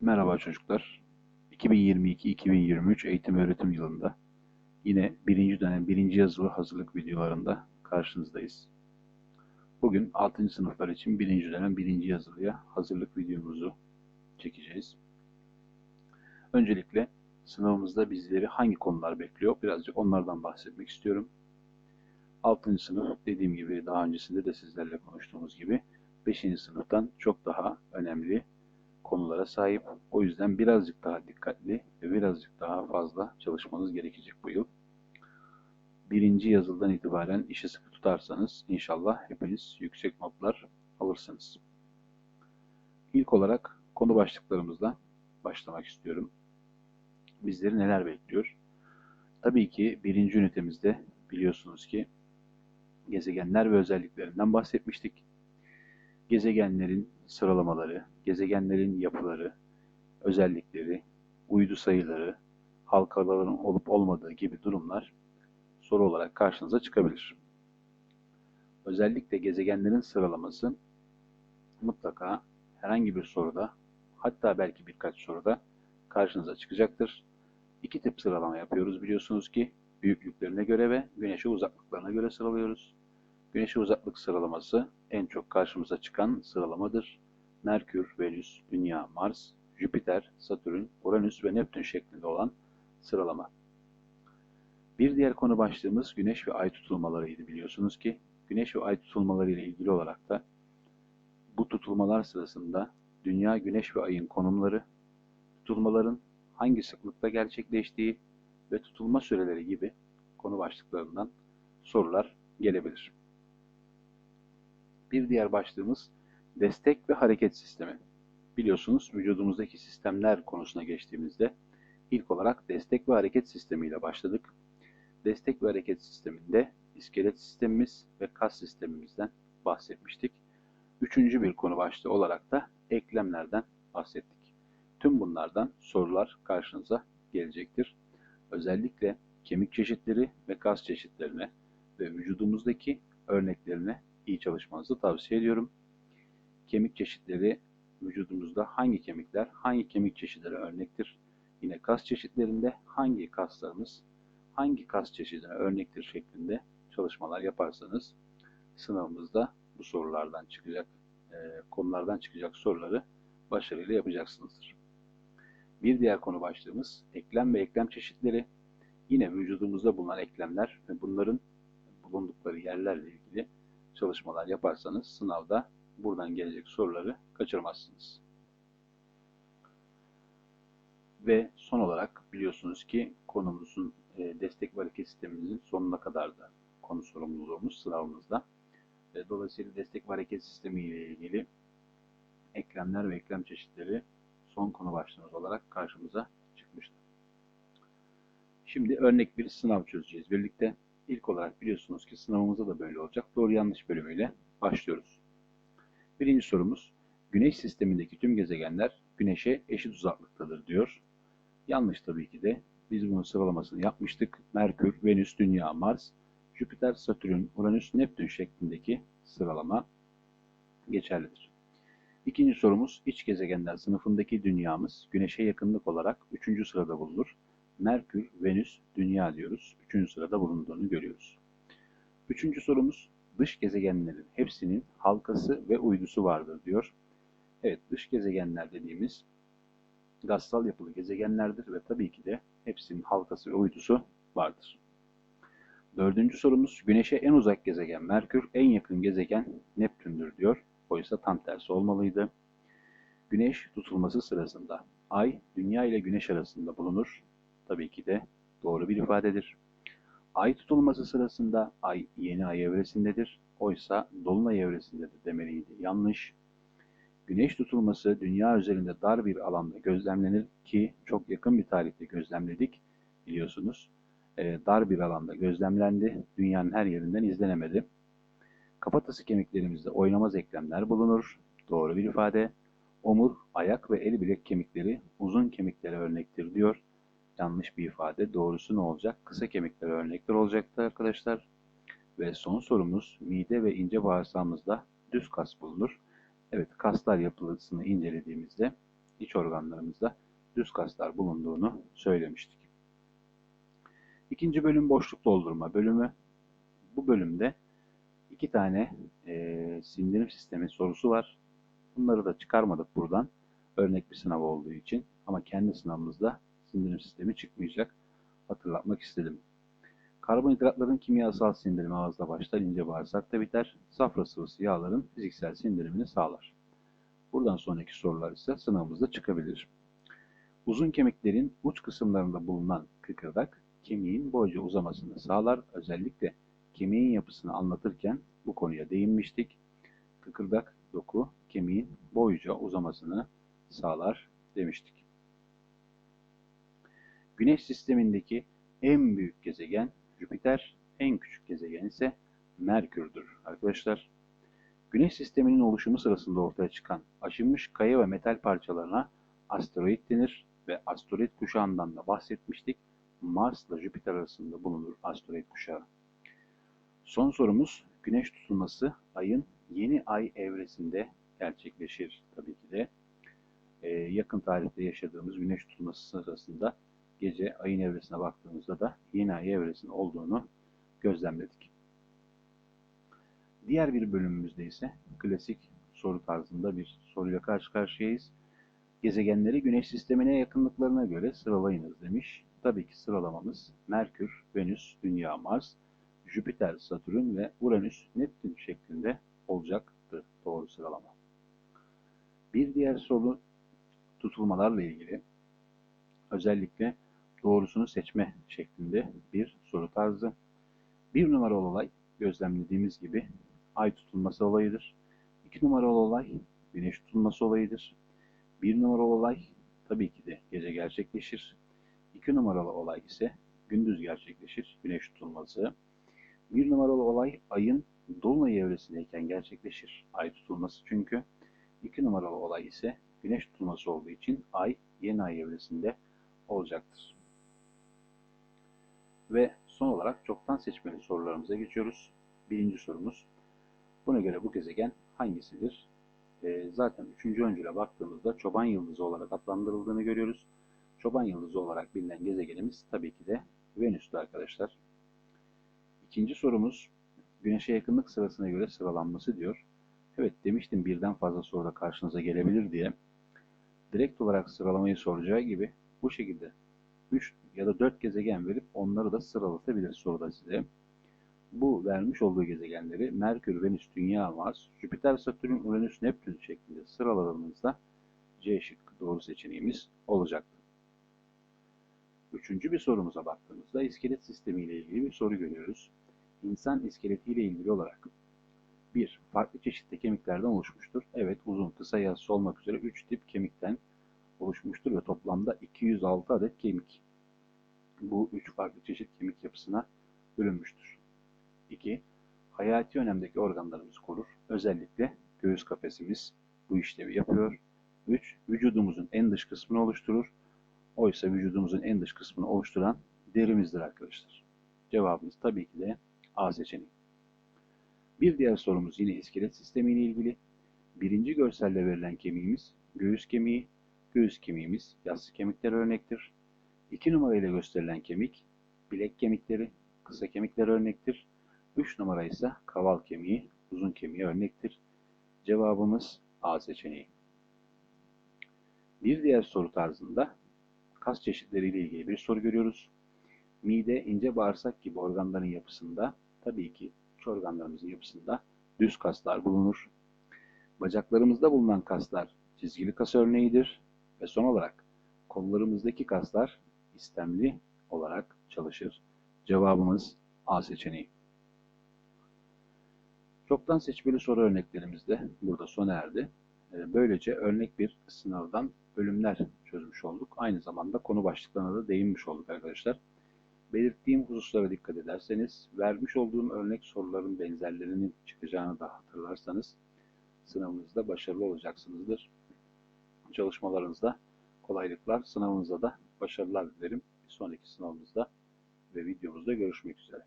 Merhaba çocuklar. 2022-2023 eğitim öğretim yılında yine birinci dönem birinci yazılı hazırlık videolarında karşınızdayız. Bugün 6. sınıflar için birinci dönem birinci yazılıya hazırlık videomuzu çekeceğiz. Öncelikle sınavımızda bizleri hangi konular bekliyor? Birazcık onlardan bahsetmek istiyorum. 6. sınıf dediğim gibi daha öncesinde de sizlerle konuştuğumuz gibi 5. sınıftan çok daha önemli konulara sahip. O yüzden birazcık daha dikkatli ve birazcık daha fazla çalışmanız gerekecek bu yıl. Birinci yazıldan itibaren işi sıkı tutarsanız inşallah hepiniz yüksek notlar alırsınız. İlk olarak konu başlıklarımızla başlamak istiyorum. Bizleri neler bekliyor? Tabii ki birinci ünitemizde biliyorsunuz ki gezegenler ve özelliklerinden bahsetmiştik gezegenlerin sıralamaları, gezegenlerin yapıları, özellikleri, uydu sayıları, halkaların olup olmadığı gibi durumlar soru olarak karşınıza çıkabilir. Özellikle gezegenlerin sıralaması mutlaka herhangi bir soruda, hatta belki birkaç soruda karşınıza çıkacaktır. İki tip sıralama yapıyoruz biliyorsunuz ki büyüklüklerine göre ve güneşe uzaklıklarına göre sıralıyoruz. Güneşe uzaklık sıralaması en çok karşımıza çıkan sıralamadır. Merkür, Venüs, Dünya, Mars, Jüpiter, Satürn, Uranüs ve Neptün şeklinde olan sıralama. Bir diğer konu başlığımız Güneş ve Ay tutulmalarıydı biliyorsunuz ki. Güneş ve Ay tutulmaları ile ilgili olarak da bu tutulmalar sırasında Dünya, Güneş ve Ay'ın konumları, tutulmaların hangi sıklıkta gerçekleştiği ve tutulma süreleri gibi konu başlıklarından sorular gelebilir. Bir diğer başlığımız destek ve hareket sistemi. Biliyorsunuz vücudumuzdaki sistemler konusuna geçtiğimizde ilk olarak destek ve hareket sistemiyle başladık. Destek ve hareket sisteminde iskelet sistemimiz ve kas sistemimizden bahsetmiştik. Üçüncü bir konu başlığı olarak da eklemlerden bahsettik. Tüm bunlardan sorular karşınıza gelecektir. Özellikle kemik çeşitleri ve kas çeşitlerine ve vücudumuzdaki örneklerine iyi çalışmanızı tavsiye ediyorum. Kemik çeşitleri vücudumuzda hangi kemikler, hangi kemik çeşitleri örnektir? Yine kas çeşitlerinde hangi kaslarımız, hangi kas çeşidine örnektir şeklinde çalışmalar yaparsanız sınavımızda bu sorulardan çıkacak, e, konulardan çıkacak soruları başarıyla yapacaksınızdır. Bir diğer konu başlığımız eklem ve eklem çeşitleri. Yine vücudumuzda bulunan eklemler ve bunların bulundukları yerlerle ilgili çalışmalar yaparsanız sınavda buradan gelecek soruları kaçırmazsınız. Ve son olarak biliyorsunuz ki konumuzun e, destek ve hareket sistemimizin sonuna kadar da konu sorumluluğumuz sınavımızda. E, dolayısıyla destek ve sistemi ile ilgili eklemler ve eklem çeşitleri son konu başlığımız olarak karşımıza çıkmıştır. Şimdi örnek bir sınav çözeceğiz birlikte. İlk olarak biliyorsunuz ki sınavımızda da böyle olacak. Doğru yanlış bölümüyle başlıyoruz. Birinci sorumuz, Güneş sistemindeki tüm gezegenler Güneş'e eşit uzaklıktadır diyor. Yanlış tabii ki de. Biz bunun sıralamasını yapmıştık. Merkür, Venüs, Dünya, Mars, Jüpiter, Satürn, Uranüs, Neptün şeklindeki sıralama geçerlidir. İkinci sorumuz, iç gezegenler sınıfındaki dünyamız Güneş'e yakınlık olarak 3. sırada bulunur. Merkür, Venüs, Dünya diyoruz. Üçüncü sırada bulunduğunu görüyoruz. Üçüncü sorumuz dış gezegenlerin hepsinin halkası ve uydusu vardır diyor. Evet dış gezegenler dediğimiz gazsal yapılı gezegenlerdir ve tabii ki de hepsinin halkası ve uydusu vardır. Dördüncü sorumuz Güneş'e en uzak gezegen Merkür, en yakın gezegen Neptün'dür diyor. Oysa tam tersi olmalıydı. Güneş tutulması sırasında Ay, Dünya ile Güneş arasında bulunur tabii ki de doğru bir ifadedir. Ay tutulması sırasında ay yeni ay evresindedir. Oysa dolunay evresindedir demeliydi. Yanlış. Güneş tutulması dünya üzerinde dar bir alanda gözlemlenir ki çok yakın bir tarihte gözlemledik biliyorsunuz. E, dar bir alanda gözlemlendi. Dünyanın her yerinden izlenemedi. Kafatası kemiklerimizde oynamaz eklemler bulunur. Doğru bir ifade. Omur, ayak ve el bilek kemikleri uzun kemiklere örnektir diyor yanlış bir ifade. Doğrusu ne olacak? Kısa kemikler örnekler olacaktı arkadaşlar. Ve son sorumuz mide ve ince bağırsağımızda düz kas bulunur. Evet kaslar yapısını incelediğimizde iç organlarımızda düz kaslar bulunduğunu söylemiştik. İkinci bölüm boşluk doldurma bölümü. Bu bölümde iki tane e, sindirim sistemi sorusu var. Bunları da çıkarmadık buradan. Örnek bir sınav olduğu için. Ama kendi sınavımızda sindirim sistemi çıkmayacak. Hatırlatmak istedim. Karbonhidratların kimyasal sindirimi ağızda başlar, ince bağırsakta biter. Safra sıvısı yağların fiziksel sindirimini sağlar. Buradan sonraki sorular ise sınavımızda çıkabilir. Uzun kemiklerin uç kısımlarında bulunan kıkırdak kemiğin boyca uzamasını sağlar. Özellikle kemiğin yapısını anlatırken bu konuya değinmiştik. Kıkırdak doku kemiğin boyca uzamasını sağlar demiştik. Güneş sistemindeki en büyük gezegen Jüpiter, en küçük gezegen ise Merkür'dür arkadaşlar. Güneş sisteminin oluşumu sırasında ortaya çıkan aşınmış kaya ve metal parçalarına asteroid denir ve asteroid kuşağından da bahsetmiştik. Mars ile Jüpiter arasında bulunur asteroid kuşağı. Son sorumuz Güneş tutulması ayın yeni ay evresinde gerçekleşir tabii ki de. Ee, yakın tarihte yaşadığımız güneş tutulması sırasında gece ayın evresine baktığımızda da yeni ay evresinin olduğunu gözlemledik. Diğer bir bölümümüzde ise klasik soru tarzında bir soruyla karşı karşıyayız. Gezegenleri Güneş sistemine yakınlıklarına göre sıralayınız demiş. Tabii ki sıralamamız Merkür, Venüs, Dünya, Mars, Jüpiter, Satürn ve Uranüs, Neptün şeklinde olacaktı doğru sıralama. Bir diğer soru tutulmalarla ilgili özellikle doğrusunu seçme şeklinde bir soru tarzı. Bir numaralı olay gözlemlediğimiz gibi ay tutulması olayıdır. İki numaralı olay güneş tutulması olayıdır. Bir numaralı olay tabii ki de gece gerçekleşir. İki numaralı olay ise gündüz gerçekleşir güneş tutulması. Bir numaralı olay ayın dolunay evresindeyken gerçekleşir ay tutulması çünkü. İki numaralı olay ise güneş tutulması olduğu için ay yeni ay evresinde olacaktır. Ve son olarak çoktan seçmeli sorularımıza geçiyoruz. Birinci sorumuz. Buna göre bu gezegen hangisidir? E, zaten üçüncü öncüle baktığımızda çoban yıldızı olarak adlandırıldığını görüyoruz. Çoban yıldızı olarak bilinen gezegenimiz tabii ki de Venüs'tü arkadaşlar. İkinci sorumuz Güneş'e yakınlık sırasına göre sıralanması diyor. Evet demiştim birden fazla soruda karşınıza gelebilir diye. Direkt olarak sıralamayı soracağı gibi bu şekilde 3 ya da 4 gezegen verip onları da sıralatabilir soruda size. Bu vermiş olduğu gezegenleri Merkür, Venüs, Dünya, Mars, Jüpiter, Satürn, Uranüs, Neptün şeklinde sıraladığımızda C şıkkı doğru seçeneğimiz olacaktır. Üçüncü bir sorumuza baktığımızda iskelet sistemi ile ilgili bir soru görüyoruz. İnsan iskeleti ile ilgili olarak bir Farklı çeşitli kemiklerden oluşmuştur. Evet uzun, kısa, yassı olmak üzere 3 tip kemikten oluşmuştur ve toplamda 206 adet kemik bu üç farklı çeşit kemik yapısına bölünmüştür. 2. Hayati önemdeki organlarımızı korur. Özellikle göğüs kafesimiz bu işlevi yapıyor. 3. Vücudumuzun en dış kısmını oluşturur. Oysa vücudumuzun en dış kısmını oluşturan derimizdir arkadaşlar. Cevabımız tabii ki de A seçeneği. Bir diğer sorumuz yine iskelet sistemi ile ilgili. Birinci görselle verilen kemiğimiz göğüs kemiği. Göğüs kemiğimiz yassı kemikler örnektir. 2 numarayla gösterilen kemik bilek kemikleri, kısa kemikler örnektir. 3 numara ise kaval kemiği, uzun kemiği örnektir. Cevabımız A seçeneği. Bir diğer soru tarzında kas çeşitleriyle ilgili bir soru görüyoruz. Mide, ince bağırsak gibi organların yapısında, tabii ki iç organlarımızın yapısında düz kaslar bulunur. Bacaklarımızda bulunan kaslar çizgili kas örneğidir. Ve son olarak kollarımızdaki kaslar istemli olarak çalışır. Cevabımız A seçeneği. Çoktan seçmeli soru örneklerimiz de burada sona erdi. Ee, böylece örnek bir sınavdan bölümler çözmüş olduk. Aynı zamanda konu başlıklarına da değinmiş olduk arkadaşlar. Belirttiğim hususlara dikkat ederseniz, vermiş olduğum örnek soruların benzerlerinin çıkacağını da hatırlarsanız sınavınızda başarılı olacaksınızdır. Çalışmalarınızda kolaylıklar, sınavınızda da başarılar dilerim. Bir sonraki sınavımızda ve videomuzda görüşmek üzere.